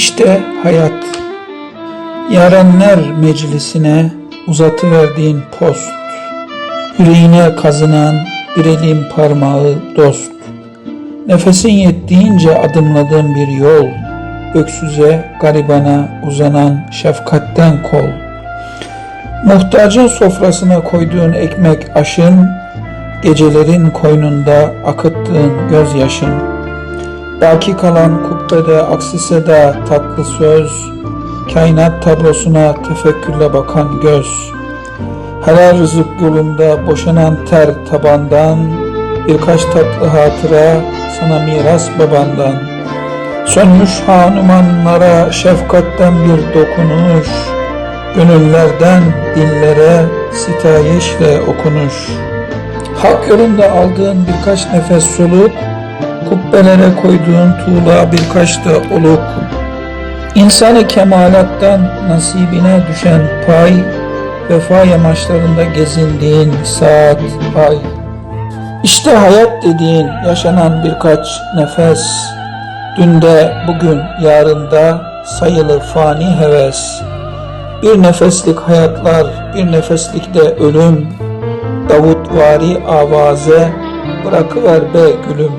İşte hayat. Yarenler meclisine uzatıverdiğin post. Yüreğine kazınan bir elin parmağı dost. Nefesin yettiğince adımladığın bir yol. Öksüze, garibana uzanan şefkatten kol. Muhtacın sofrasına koyduğun ekmek aşın, gecelerin koynunda akıttığın gözyaşın. Baki kalan kubbede aksise de tatlı söz, kainat tablosuna tefekkürle bakan göz. Helal rızık yolunda boşanan ter tabandan, birkaç tatlı hatıra sana miras babandan. Sönmüş hanumanlara şefkatten bir dokunuş, gönüllerden dillere sitayişle okunuş. Hak yolunda aldığın birkaç nefes soluk, kubbelere koyduğun tuğla birkaç da oluk. İnsanı kemalattan nasibine düşen pay, vefa yamaçlarında gezindiğin saat, ay. İşte hayat dediğin yaşanan birkaç nefes, dünde, bugün, yarında sayılı fani heves. Bir nefeslik hayatlar, bir nefeslik de ölüm. Davut vari avaze, bırakıver be gülüm.